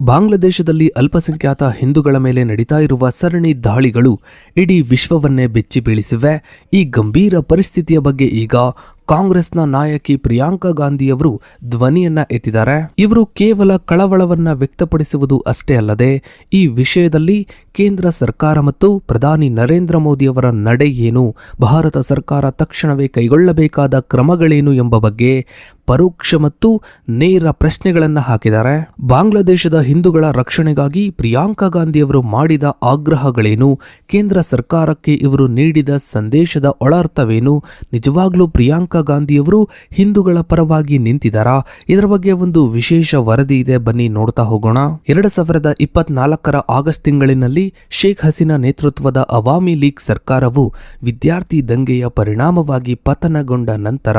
ಬಾಂಗ್ಲಾದೇಶದಲ್ಲಿ ಅಲ್ಪಸಂಖ್ಯಾತ ಹಿಂದೂಗಳ ಮೇಲೆ ನಡೀತಾ ಇರುವ ಸರಣಿ ದಾಳಿಗಳು ಇಡೀ ವಿಶ್ವವನ್ನೇ ಬೆಚ್ಚಿ ಬೀಳಿಸಿವೆ ಈ ಗಂಭೀರ ಪರಿಸ್ಥಿತಿಯ ಬಗ್ಗೆ ಈಗ ಕಾಂಗ್ರೆಸ್ನ ನಾಯಕಿ ಪ್ರಿಯಾಂಕಾ ಗಾಂಧಿಯವರು ಧ್ವನಿಯನ್ನ ಎತ್ತಿದ್ದಾರೆ. ಇವರು ಕೇವಲ ಕಳವಳವನ್ನ ವ್ಯಕ್ತಪಡಿಸುವುದು ಅಷ್ಟೇ ಅಲ್ಲದೆ, ಈ ವಿಷಯದಲ್ಲಿ ಕೇಂದ್ರ ಸರ್ಕಾರ ಮತ್ತು ಪ್ರಧಾನಿ ನರೇಂದ್ರ ಮೋದಿಯವರ ನಡೆ ಏನು, ಭಾರತ ಸರ್ಕಾರ ತಕ್ಷಣವೇ ಕೈಗೊಳ್ಳಬೇಕಾದ ಕ್ರಮಗಳೇನು ಎಂಬ ಬಗ್ಗೆ ಪರೋಕ್ಷ ಮತ್ತು ನೇರ ಪ್ರಶ್ನೆಗಳನ್ನು ಹಾಕಿದ್ದಾರೆ. ಬಾಂಗ್ಲಾದೇಶದ ಹಿಂದೂಗಳ ರಕ್ಷಣೆಗಾಗಿ ಪ್ರಿಯಾಂಕಾ ಗಾಂಧಿಯವರು ಮಾಡಿದ ಆಗ್ರಹಗಳೇನು, ಕೇಂದ್ರ ಸರ್ಕಾರಕ್ಕೆ ಇವರು ನೀಡಿದ ಸಂದೇಶದ ಒಳಾರ್ಥವೇನು, ನಿಜವಾಗ್ಲೂ ಪ್ರಿಯಾಂಕಾ ಗಾಂಧಿಯವರು ಹಿಂದೂಗಳ ಪರವಾಗಿ ನಿಂತಿದ್ದಾರಾ? ಇದರ ಬಗ್ಗೆ ಒಂದು ವಿಶೇಷ ವರದಿ ಇದೆ. ಬನ್ನಿ ನೋಡ್ತಾ ಹೋಗೋಣ. ಎರಡು ಸಾವಿರದ ಇಪ್ಪತ್ನಾಲ್ಕರ ಆಗಸ್ಟ್ ತಿಂಗಳಿನಲ್ಲಿ ಶೇಖ್ ಹಸೀನಾ ನೇತೃತ್ವದ ಅವಾಮಿ ಲೀಗ್ ಸರ್ಕಾರವು ವಿದ್ಯಾರ್ಥಿ ದಂಗೆಯ ಪರಿಣಾಮವಾಗಿ ಪತನಗೊಂಡ ನಂತರ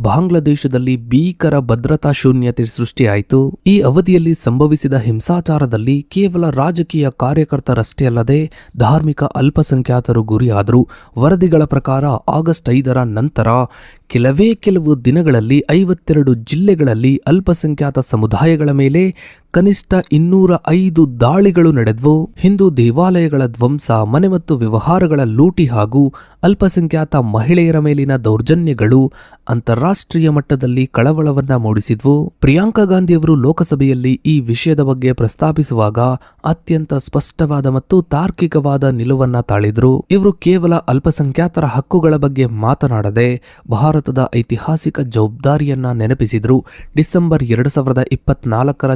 ಬಾಂಗ್ಲಾದೇಶದಲ್ಲಿ ಭೀಕರ ಭದ್ರತಾ ಶೂನ್ಯತೆ ಸೃಷ್ಟಿಯಾಯಿತು. ಈ ಅವಧಿಯಲ್ಲಿ ಸಂಭವಿಸಿದ ಹಿಂಸಾಚಾರದಲ್ಲಿ ಕೇವಲ ರಾಜಕೀಯ ಕಾರ್ಯಕರ್ತರಷ್ಟೇ ಅಲ್ಲದೆ ಧಾರ್ಮಿಕ ಅಲ್ಪಸಂಖ್ಯಾತರು ಗುರಿಯಾದರು ವರದಿಗಳ ಪ್ರಕಾರ ಆಗಸ್ಟ್ ಐದರ ನಂತರ ಕೆಲವೇ ಕೆಲವು ದಿನಗಳಲ್ಲಿ ಐವತ್ತೆರಡು ಜಿಲ್ಲೆಗಳಲ್ಲಿ ಅಲ್ಪಸಂಖ್ಯಾತ ಸಮುದಾಯಗಳ ಮೇಲೆ ಕನಿಷ್ಠ ಇನ್ನೂರ ಐದು ದಾಳಿಗಳು ನಡೆದ್ವು. ಹಿಂದೂ ದೇವಾಲಯಗಳ ಧ್ವಂಸ, ಮನೆ ಮತ್ತು ವ್ಯವಹಾರಗಳ ಲೂಟಿ ಹಾಗೂ ಅಲ್ಪಸಂಖ್ಯಾತ ಮಹಿಳೆಯರ ಮೇಲಿನ ದೌರ್ಜನ್ಯಗಳು ಅಂತಾರಾಷ್ಟ್ರೀಯ ಮಟ್ಟದಲ್ಲಿ ಕಳವಳವನ್ನ ಮೂಡಿಸಿದ್ವು. ಪ್ರಿಯಾಂಕಾ ಗಾಂಧಿಯವರು ಲೋಕಸಭೆಯಲ್ಲಿ ಈ ವಿಷಯದ ಬಗ್ಗೆ ಪ್ರಸ್ತಾಪಿಸುವಾಗ ಅತ್ಯಂತ ಸ್ಪಷ್ಟವಾದ ಮತ್ತು ತಾರ್ಕಿಕವಾದ ನಿಲುವನ್ನ ತಾಳಿದ್ರು. ಇವರು ಕೇವಲ ಅಲ್ಪಸಂಖ್ಯಾತರ ಹಕ್ಕುಗಳ ಬಗ್ಗೆ ಮಾತನಾಡದೆ ಭಾರತದ ಐತಿಹಾಸಿಕ ಜವಾಬ್ದಾರಿಯನ್ನ ನೆನಪಿಸಿದ್ರು. ಡಿಸೆಂಬರ್ ಎರಡು ಸಾವಿರದ ಇಪ್ಪತ್ನಾಲ್ಕರ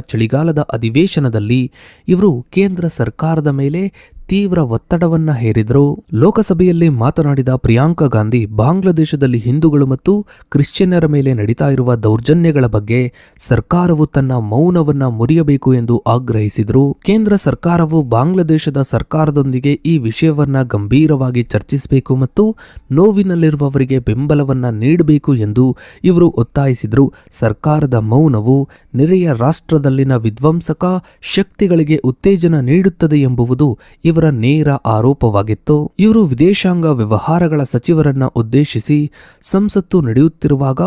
ಚಳಿಗಾಲದ ಅಧಿವೇಶನದಲ್ಲಿ ಇವರು ಕೇಂದ್ರ ಸರ್ಕಾರದ ಮೇಲೆ ತೀವ್ರ ಒತ್ತಡವನ್ನ ಹೇರಿದ್ರು. ಲೋಕಸಭೆಯಲ್ಲಿ ಮಾತನಾಡಿದ ಪ್ರಿಯಾಂಕಾ ಗಾಂಧಿ, ಬಾಂಗ್ಲಾದೇಶದಲ್ಲಿ ಹಿಂದೂಗಳು ಮತ್ತು ಕ್ರಿಶ್ಚಿಯನ್ನರ ಮೇಲೆ ನಡೀತಾ ಇರುವ ದೌರ್ಜನ್ಯಗಳ ಬಗ್ಗೆ ಸರ್ಕಾರವು ತನ್ನ ಮೌನವನ್ನ ಮುರಿಯಬೇಕು ಎಂದು ಆಗ್ರಹಿಸಿದ್ರು. ಕೇಂದ್ರ ಸರ್ಕಾರವು ಬಾಂಗ್ಲಾದೇಶದ ಸರ್ಕಾರದೊಂದಿಗೆ ಈ ವಿಷಯವನ್ನ ಗಂಭೀರವಾಗಿ ಚರ್ಚಿಸಬೇಕು ಮತ್ತು ನೋವಿನಲ್ಲಿರುವವರಿಗೆ ಬೆಂಬಲವನ್ನ ನೀಡಬೇಕು ಎಂದು ಇವರು ಒತ್ತಾಯಿಸಿದ್ರು. ಸರ್ಕಾರದ ಮೌನವು ನೆರೆಯ ರಾಷ್ಟ್ರದಲ್ಲಿನ ವಿಧ್ವಂಸಕ ಶಕ್ತಿಗಳಿಗೆ ಉತ್ತೇಜನ ನೀಡುತ್ತದೆ ಎಂಬುವುದು ನೇರ ಆರೋಪವಾಗಿತ್ತು. ಇವರು ವಿದೇಶಾಂಗ ವ್ಯವಹಾರಗಳ ಸಚಿವರನ್ನ ಉದ್ದೇಶಿಸಿ ಸಂಸತ್ತು ನಡೆಯುತ್ತಿರುವಾಗ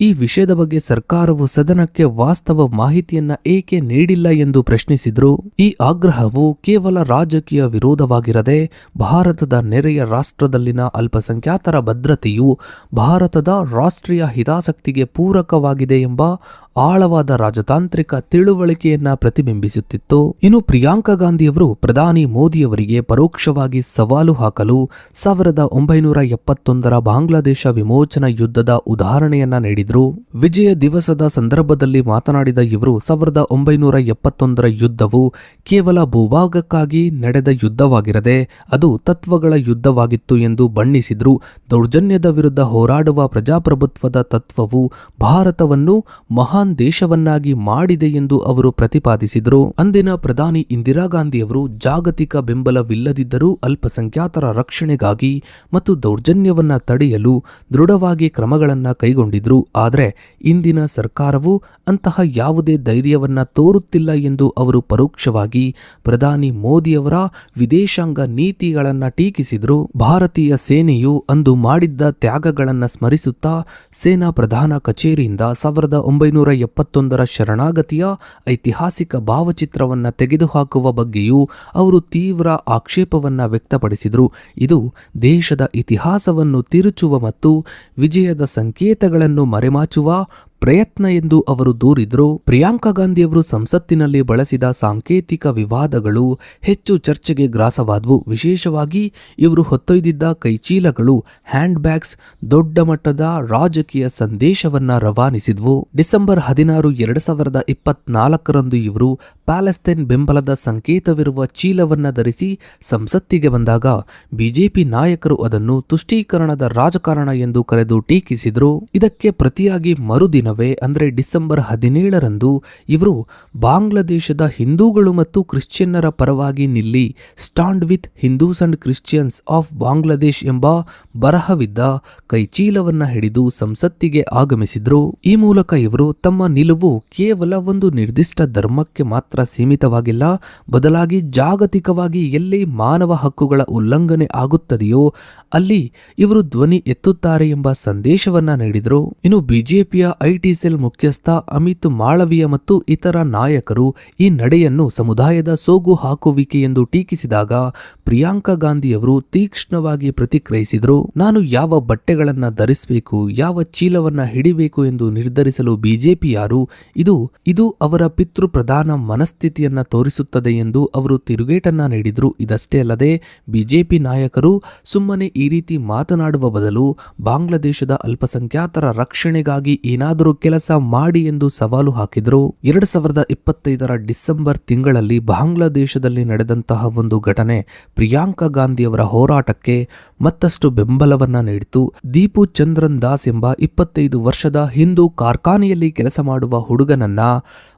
ಈ ವಿಷಯದ ಬಗ್ಗೆ ಸರ್ಕಾರವು ಸದನಕ್ಕೆ ವಾಸ್ತವ ಮಾಹಿತಿಯನ್ನ ಏಕೆ ನೀಡಿಲ್ಲ ಎಂದು ಪ್ರಶ್ನಿಸಿದ್ರು. ಈ ಆಗ್ರಹವು ಕೇವಲ ರಾಜಕೀಯ ವಿರೋಧವಾಗಿರದೆ ಭಾರತದ ನೆರೆಯ ರಾಷ್ಟ್ರದಲ್ಲಿನ ಅಲ್ಪಸಂಖ್ಯಾತರ ಭದ್ರತೆಯು ಭಾರತದ ರಾಷ್ಟ್ರೀಯ ಹಿತಾಸಕ್ತಿಗೆ ಪೂರಕವಾಗಿದೆ ಎಂಬ ಆಳವಾದ ರಾಜತಾಂತ್ರಿಕ ತಿಳುವಳಿಕೆಯನ್ನ ಪ್ರತಿಬಿಂಬಿಸುತ್ತಿತ್ತು. ಇನ್ನು ಪ್ರಿಯಾಂಕಾ ಗಾಂಧಿಯವರು ಪ್ರಧಾನಿ ಮೋದಿಯವರಿಗೆ ಪರೋಕ್ಷವಾಗಿ ಸವಾಲು ಹಾಕಲು ಸಾವಿರದ ಒಂಬೈನೂರ ಎಪ್ಪತ್ತೊಂದರ ಬಾಂಗ್ಲಾದೇಶ ವಿಮೋಚನಾ ಯುದ್ಧದ ಉದಾಹರಣೆಯನ್ನ ನೀಡಿದ್ರು. ವಿಜಯ ದಿವಸದ ಸಂದರ್ಭದಲ್ಲಿ ಮಾತನಾಡಿದ ಇವರು, ಸಾವಿರದ ಒಂಬೈನೂರ ಎಪ್ಪತ್ತೊಂದರ ಯುದ್ಧವು ಕೇವಲ ಭೂಭಾಗಕ್ಕಾಗಿ ನಡೆದ ಯುದ್ಧವಾಗಿರದೆ ಅದು ತತ್ವಗಳ ಯುದ್ಧವಾಗಿತ್ತು ಎಂದು ಬಣ್ಣಿಸಿದ್ರು. ದೌರ್ಜನ್ಯದ ವಿರುದ್ಧ ಹೋರಾಡುವ ಪ್ರಜಾಪ್ರಭುತ್ವದ ತತ್ವವು ಭಾರತವನ್ನು ಮಹಾನ್ ದೇಶವನ್ನಾಗಿ ಮಾಡಿದೆ ಎಂದು ಅವರು ಪ್ರತಿಪಾದಿಸಿದರು. ಅಂದಿನ ಪ್ರಧಾನಿ ಇಂದಿರಾ ಗಾಂಧಿಯವರು ಜಾಗತಿಕ ಬೆಂಬಲವಿಲ್ಲದಿದ್ದರೂ ಅಲ್ಪಸಂಖ್ಯಾತರ ರಕ್ಷಣೆಗಾಗಿ ಮತ್ತು ದೌರ್ಜನ್ಯವನ್ನ ತಡೆಯಲು ದೃಢವಾಗಿ ಕ್ರಮಗಳನ್ನು ಕೈಗೊಂಡಿದ್ರು. ಆದರೆ ಇಂದಿನ ಸರ್ಕಾರವು ಅಂತಹ ಯಾವುದೇ ಧೈರ್ಯವನ್ನ ತೋರುತ್ತಿಲ್ಲ ಎಂದು ಅವರು ಪರೋಕ್ಷವಾಗಿ ಪ್ರಧಾನಿ ಮೋದಿಯವರ ವಿದೇಶಾಂಗ ನೀತಿಗಳನ್ನು ಟೀಕಿಸಿದ್ರು. ಭಾರತೀಯ ಸೇನೆಯು ಅಂದು ಮಾಡಿದ್ದ ತ್ಯಾಗಗಳನ್ನು ಸ್ಮರಿಸುತ್ತಾ ಸೇನಾ ಪ್ರಧಾನ ಕಚೇರಿಯಿಂದ ಸಾವಿರದ ಒಂಬೈನೂರ ಎಪ್ಪತ್ತೊಂದರ ಶರಣಾಗತಿಯ ಐತಿಹಾಸಿಕ ಭಾವಚಿತ್ರವನ್ನು ತೆಗೆದುಹಾಕುವ ಬಗ್ಗೆಯೂ ಅವರು ತೀವ್ರ ಆಕ್ಷೇಪವನ್ನ ವ್ಯಕ್ತಪಡಿಸಿದರು. ಇದು ದೇಶದ ಇತಿಹಾಸವನ್ನು ತಿರುಚುವ ಮತ್ತು ವಿಜಯದ ಸಂಕೇತಗಳನ್ನು ಮರೆಮಾಚುವ ಪ್ರಯತ್ನ ಎಂದು ಅವರು ದೂರಿದ್ರು ಪ್ರಿಯಾಂಕಾ ಗಾಂಧಿಯವರು ಸಂಸತ್ತಿನಲ್ಲಿ ಬಳಸಿದ ಸಾಂಕೇತಿಕ ವಿವಾದಗಳು ಹೆಚ್ಚು ಚರ್ಚೆಗೆ ಗ್ರಾಸವಾದವು. ವಿಶೇಷವಾಗಿ ಇವರು ಹೊತ್ತೊಯ್ದಿದ್ದ ಕೈಚೀಲಗಳು ಹ್ಯಾಂಡ್ ಬ್ಯಾಗ್ಸ್ ದೊಡ್ಡ ಮಟ್ಟದ ರಾಜಕೀಯ ಸಂದೇಶವನ್ನ ರವಾನಿಸಿದ್ವು. ಡಿಸೆಂಬರ್ ಹದಿನಾರು, ಎರಡು ಸಾವಿರದ ಇಪ್ಪತ್ನಾಲ್ಕರಂದು ಇವರು ಪ್ಯಾಲೆಸ್ತೈನ್ ಬೆಂಬಲದ ಸಂಕೇತವಿರುವ ಚೀಲವನ್ನ ಧರಿಸಿ ಸಂಸತ್ತಿಗೆ ಬಂದಾಗ ಬಿಜೆಪಿ ನಾಯಕರು ಅದನ್ನು ತುಷ್ಟೀಕರಣದ ರಾಜಕಾರಣ ಎಂದು ಕರೆದು ಟೀಕಿಸಿದ್ರು. ಇದಕ್ಕೆ ಪ್ರತಿಯಾಗಿ ಮರುದಿನವೇ ಅಂದ್ರೆ ಡಿಸೆಂಬರ್ ಹದಿನೇಳರಂದು, ಇವರು ಬಾಂಗ್ಲಾದೇಶದ ಹಿಂದೂಗಳು ಮತ್ತು ಕ್ರಿಶ್ಚಿಯನ್ನರ ಪರವಾಗಿ ನಿಲ್ಲಿ stand with Hindus and Christians of Bangladesh ಎಂಬ ಬರಹವಿದ್ದ ಕೈಚೀಲವನ್ನ ಹಿಡಿದು ಸಂಸತ್ತಿಗೆ ಆಗಮಿಸಿದ್ರು. ಈ ಮೂಲಕ ಇವರು ತಮ್ಮ ನಿಲುವು ಕೇವಲ ಒಂದು ನಿರ್ದಿಷ್ಟ ಧರ್ಮಕ್ಕೆ ಮಾತ್ರ ಸೀಮಿತವಾಗಿಲ್ಲ, ಬದಲಾಗಿ ಜಾಗತಿಕವಾಗಿ ಎಲ್ಲಿ ಮಾನವ ಹಕ್ಕುಗಳ ಉಲ್ಲಂಘನೆ ಆಗುತ್ತದೆಯೋ, ಅಲ್ಲಿ ಇವರು ಧ್ವನಿ ಎತ್ತುತ್ತಾರೆ ಎಂಬ ಸಂದೇಶವನ್ನ ನೀಡಿದರು. ಇನ್ನು ಬಿಜೆಪಿಯ ಐಟಿ ಐಟಿ ಸೆಲ್ ಮುಖ್ಯಸ್ಥ ಅಮಿತ್ ಮಾಳವಿಯ ಮತ್ತು ಇತರ ನಾಯಕರು ಈ ನಡೆಯನ್ನು ಸಮುದಾಯದ ಸೋಗು ಹಾಕುವಿಕೆ ಎಂದು ಟೀಕಿಸಿದಾಗ ಪ್ರಿಯಾಂಕಾ ಗಾಂಧಿಯವರು ತೀಕ್ಷ್ಣವಾಗಿ ಪ್ರತಿಕ್ರಿಯಿಸಿದರು, ನಾನು ಯಾವ ಬಟ್ಟೆಗಳನ್ನು ಧರಿಸಬೇಕು, ಯಾವ ಚೀಲವನ್ನ ಹಿಡಿಬೇಕು ಎಂದು ನಿರ್ಧರಿಸಲು ಬಿಜೆಪಿ ಯಾರು? ಇದು ಇದು ಅವರ ಪಿತೃ ಪ್ರಧಾನ ಮನಸ್ಥಿತಿಯನ್ನ ತೋರಿಸುತ್ತದೆ ಎಂದು ಅವರು ತಿರುಗೇಟನ್ನ ನೀಡಿದ್ರು. ಇದಷ್ಟೇ ಅಲ್ಲದೆ, ಬಿಜೆಪಿ ನಾಯಕರು ಸುಮ್ಮನೆ ಈ ರೀತಿ ಮಾತನಾಡುವ ಬದಲು ಬಾಂಗ್ಲಾದೇಶದ ಅಲ್ಪಸಂಖ್ಯಾತರ ರಕ್ಷಣೆಗಾಗಿ ಏನಾದರೂ ಕೆಲಸ ಮಾಡಿ ಎಂದು ಸವಾಲು ಹಾಕಿದರು. ಎರಡು ಸಾವಿರದ ಇಪ್ಪತ್ತೈದರ ಡಿಸೆಂಬರ್ ತಿಂಗಳಲ್ಲಿ ಬಾಂಗ್ಲಾದೇಶದಲ್ಲಿ ನಡೆದಂತಹ ಒಂದು ಘಟನೆ ಪ್ರಿಯಾಂಕಾ ಗಾಂಧಿಯವರ ಹೋರಾಟಕ್ಕೆ ಮತ್ತಷ್ಟು ಬೆಂಬಲವನ್ನ ನೀಡಿತು. ದೀಪು ಚಂದ್ರನ್ ದಾಸ್ ಎಂಬ ಇಪ್ಪತ್ತೈದು ವರ್ಷದ ಹಿಂದೂ ಕಾರ್ಖಾನೆಯಲ್ಲಿ ಕೆಲಸ ಮಾಡುವ ಹುಡುಗನನ್ನ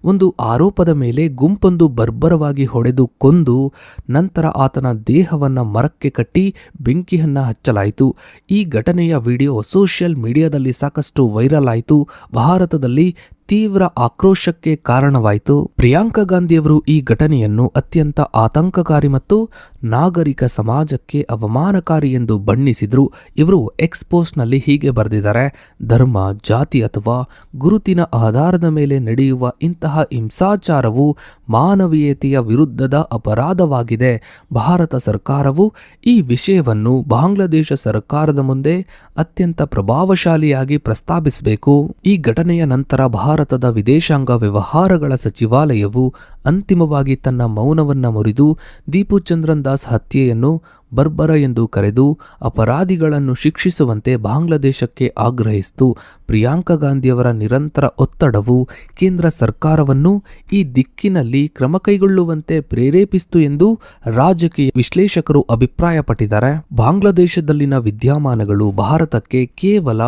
ಒಂದು ಆರೋಪದ ಮೇಲೆ ಗುಂಪೊಂದು ಬರ್ಬರವಾಗಿ ಹೊಡೆದು ಕೊಂದು ನಂತರ ಆತನ ದೇಹವನ್ನ ಮರಕ್ಕೆ ಕಟ್ಟಿ ಬೆಂಕಿಯನ್ನ ಹಚ್ಚಲಾಯಿತು. ಈ ಘಟನೆಯ ವಿಡಿಯೋ ಸೋಷಿಯಲ್ ಮೀಡಿಯಾದಲ್ಲಿ ಸಾಕಷ್ಟು ವೈರಲ್ ಆಯಿತು. ಭಾರತದಲ್ಲಿ ತೀವ್ರ ಆಕ್ರೋಶಕ್ಕೆ ಕಾರಣವಾಯಿತು. ಪ್ರಿಯಾಂಕಾ ಗಾಂಧಿಯವರು ಈ ಘಟನೆಯನ್ನು ಅತ್ಯಂತ ಆತಂಕಕಾರಿ ಮತ್ತು ನಾಗರಿಕ ಸಮಾಜಕ್ಕೆ ಅವಮಾನಕಾರಿ ಎಂದು ಬಣ್ಣಿಸಿದ್ರು. ಇವರು ಎಕ್ಸ್ಪೋಸ್ನಲ್ಲಿ ಹೀಗೆ ಬರೆದಿದ್ದಾರೆ, ಧರ್ಮ, ಜಾತಿ ಅಥವಾ ಗುರುತಿನ ಆಧಾರದ ಮೇಲೆ ನಡೆಯುವ ಇಂತಹ ಹಿಂಸಾಚಾರವು ಮಾನವೀಯತೆಯ ವಿರುದ್ಧದ ಅಪರಾಧವಾಗಿದೆ. ಭಾರತ ಸರ್ಕಾರವು ಈ ವಿಷಯವನ್ನು ಬಾಂಗ್ಲಾದೇಶ ಸರ್ಕಾರದ ಮುಂದೆ ಅತ್ಯಂತ ಪ್ರಭಾವಶಾಲಿಯಾಗಿ ಪ್ರಸ್ತಾಪಿಸಬೇಕು. ಈ ಘಟನೆಯ ನಂತರ ಭಾರತದ ವಿದೇಶಾಂಗ ವ್ಯವಹಾರಗಳ ಸಚಿವಾಲಯವು ಅಂತಿಮವಾಗಿ ತನ್ನ ಮೌನವನ್ನು ಮುರಿದು ದೀಪು ಚಂದ್ರನ್ ದಾಸ್ ಹತ್ಯೆಯನ್ನು ಬರ್ಬರ ಎಂದು ಕರೆದು ಅಪರಾಧಿಗಳನ್ನು ಶಿಕ್ಷಿಸುವಂತೆ ಬಾಂಗ್ಲಾದೇಶಕ್ಕೆ ಆಗ್ರಹಿಸಿತು. ಪ್ರಿಯಾಂಕಾ ಗಾಂಧಿಯವರ ನಿರಂತರ ಒತ್ತಡವು ಕೇಂದ್ರ ಸರ್ಕಾರವನ್ನು ಈ ದಿಕ್ಕಿನಲ್ಲಿ ಕ್ರಮ ಕೈಗೊಳ್ಳುವಂತೆ ಪ್ರೇರೇಪಿಸಿತು ಎಂದು ರಾಜಕೀಯ ವಿಶ್ಲೇಷಕರು ಅಭಿಪ್ರಾಯಪಟ್ಟಿದ್ದಾರೆ. ಬಾಂಗ್ಲಾದೇಶದಲ್ಲಿನ ವಿದ್ಯಮಾನಗಳು ಭಾರತಕ್ಕೆ ಕೇವಲ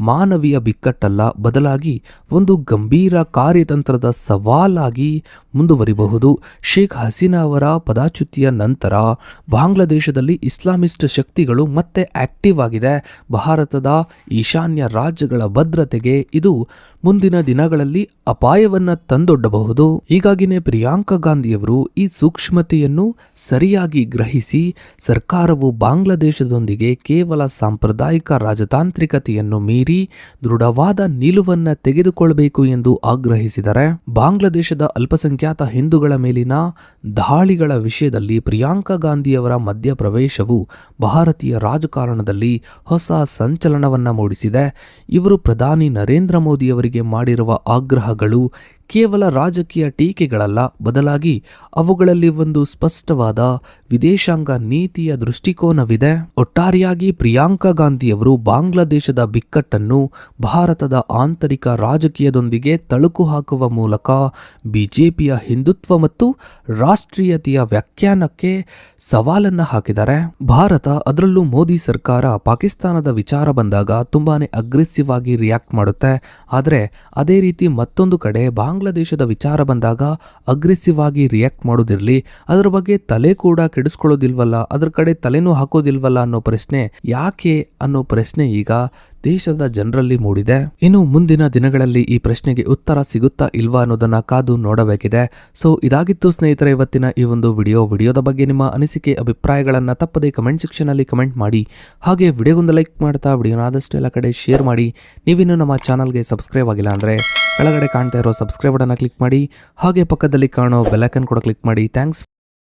ಮಾನವೀಯ ಬಿಕ್ಕಟ್ಟಲ್ಲ, ಬದಲಾಗಿ ಒಂದು ಗಂಭೀರ ಕಾರ್ಯತಂತ್ರದ ಸವಾಲಾಗಿ ಮುಂದುವರಿಬಹುದು ಶೇಖ್ ಹಸೀನಾ ಅವರ ಪದಾಚ್ಯುತಿಯ ನಂತರ ಬಾಂಗ್ಲಾದೇಶದಲ್ಲಿ ಇಸ್ಲಾಮಿಸ್ಟ್ ಶಕ್ತಿಗಳು ಮತ್ತೆ ಆಕ್ಟಿವ್ ಆಗಿದೆ. ಭಾರತದ ಈಶಾನ್ಯ ರಾಜ್ಯಗಳ ಭದ್ರತೆಗೆ ಇದು ಮುಂದಿನ ದಿನಗಳಲ್ಲಿ ಅಪಾಯವನ್ನ ತಂದೊಡ್ಡಬಹುದು. ಹೀಗಾಗಿನೇ ಪ್ರಿಯಾಂಕಾ ಗಾಂಧಿಯವರು ಈ ಸೂಕ್ಷ್ಮತೆಯನ್ನು ಸರಿಯಾಗಿ ಗ್ರಹಿಸಿ, ಸರ್ಕಾರವು ಬಾಂಗ್ಲಾದೇಶದೊಂದಿಗೆ ಕೇವಲ ಸಾಂಪ್ರದಾಯಿಕ ರಾಜತಾಂತ್ರಿಕತೆಯನ್ನು ಮೀರಿ ದೃಢವಾದ ನಿಲುವನ್ನ ತೆಗೆದುಕೊಳ್ಳಬೇಕು ಎಂದು ಆಗ್ರಹಿಸಿದರೆ, ಬಾಂಗ್ಲಾದೇಶದ ಅಲ್ಪಸಂಖ್ಯಾತ ಹಿಂದೂಗಳ ಮೇಲಿನ ದಾಳಿಗಳ ವಿಷಯದಲ್ಲಿ ಪ್ರಿಯಾಂಕಾ ಗಾಂಧಿಯವರ ಮಧ್ಯಪ್ರವೇಶವು ಭಾರತೀಯ ರಾಜಕಾರಣದಲ್ಲಿ ಹೊಸ ಸಂಚಲನವನ್ನು ಮೂಡಿಸಿದೆ. ಇವರು ಪ್ರಧಾನಿ ನರೇಂದ್ರ ಮೋದಿಯವರಿಗೆ ಮಾಡಿರುವ ಆಗ್ರಹಗಳು ಕೇವಲ ರಾಜಕೀಯ ಟೀಕೆಗಳಲ್ಲ, ಬದಲಾಗಿ ಅವುಗಳಲ್ಲಿ ಒಂದು ಸ್ಪಷ್ಟವಾದ ವಿದೇಶಾಂಗ ನೀತಿಯ ದೃಷ್ಟಿಕೋನವಿದೆ. ಒಟ್ಟಾರೆಯಾಗಿ ಪ್ರಿಯಾಂಕಾ ಗಾಂಧಿಯವರು ಬಾಂಗ್ಲಾದೇಶದ ಬಿಕ್ಕಟ್ಟನ್ನು ಭಾರತದ ಆಂತರಿಕ ರಾಜಕೀಯದೊಂದಿಗೆ ತಳುಕು ಹಾಕುವ ಮೂಲಕ ಬಿಜೆಪಿಯ ಹಿಂದುತ್ವ ಮತ್ತು ರಾಷ್ಟ್ರೀಯತೆಯ ವ್ಯಾಖ್ಯಾನಕ್ಕೆ ಸವಾಲನ್ನು ಹಾಕಿದ್ದಾರೆ. ಭಾರತ, ಅದರಲ್ಲೂ ಮೋದಿ ಸರ್ಕಾರ ಪಾಕಿಸ್ತಾನದ ವಿಚಾರ ಬಂದಾಗ ತುಂಬಾನೇ ಅಗ್ರೆಸಿವ್ ಆಗಿ ರಿಯಾಕ್ಟ್ ಮಾಡುತ್ತೆ. ಆದರೆ ಅದೇ ರೀತಿ ಮತ್ತೊಂದು ಕಡೆ ಬಾಂಗ್ಲಾದೇಶದ ವಿಚಾರ ಬಂದಾಗ ಅಗ್ರೆಸಿವ್ ಆಗಿ ರಿಯಾಕ್ಟ್ ಮಾಡೋದಿರಲಿ ಅದರ ಬಗ್ಗೆ ತಲೆ ಕೂಡ ಕೆಡಿಸ್ಕೊಳ್ಳೋದಿಲ್ವಲ್ಲ, ಅದರ ಕಡೆ ತಲೆನೂ ಹಾಕೋದಿಲ್ವಲ್ಲ ಅನ್ನೋ ಪ್ರಶ್ನೆ ಯಾಕೆ ಅನ್ನೋ ಪ್ರಶ್ನೆ ಈಗ ದೇಶದ ಜನರಲ್ಲಿ ಮೂಡಿದೆ. ಇನ್ನು ಮುಂದಿನ ದಿನಗಳಲ್ಲಿ ಈ ಪ್ರಶ್ನೆಗೆ ಉತ್ತರ ಸಿಗುತ್ತಾ ಇಲ್ವಾ ಅನ್ನೋದನ್ನ ಕಾದು ನೋಡಬೇಕಿದೆ. ಸೊ ಇದಾಗಿತ್ತು ಸ್ನೇಹಿತರೆ, ಇವತ್ತಿನ ಈ ಒಂದು ವಿಡಿಯೋ. ವಿಡಿಯೋದ ಬಗ್ಗೆ ನಿಮ್ಮ ಅನಿಸಿಕೆ, ಅಭಿಪ್ರಾಯಗಳನ್ನ ತಪ್ಪದೆ ಕಮೆಂಟ್ ಸೆಕ್ಷನ್ ಅಲ್ಲಿ ಕಮೆಂಟ್ ಮಾಡಿ. ಹಾಗೆ ವಿಡಿಯೋಗೊಂದು ಲೈಕ್ ಮಾಡ್ತಾ, ವಿಡಿಯೋನ ಆದಷ್ಟು ಎಲ್ಲ ಕಡೆ ಶೇರ್ ಮಾಡಿ. ನೀವಿನ್ನು ನಮ್ಮ ಚಾನಲ್ಗೆ ಸಬ್ಸ್ಕ್ರೈಬ್ ಆಗಿಲ್ಲ ಅಂದ್ರೆ ಕೆಳಗಡೆ ಕಾಣ್ತಾ ಇರೋ ಸಬ್ಸ್ಕ್ರೈಬ್ ಬಟನ್ನ ಕ್ಲಿಕ್ ಮಾಡಿ ಹಾಗೆ ಪಕ್ಕದಲ್ಲಿ ಕಾಣೋ ಬೆಲ್ಲೈಕನ್ ಕೂಡ ಕ್ಲಿಕ್ ಮಾಡಿ. ಥ್ಯಾಂಕ್ಸ್.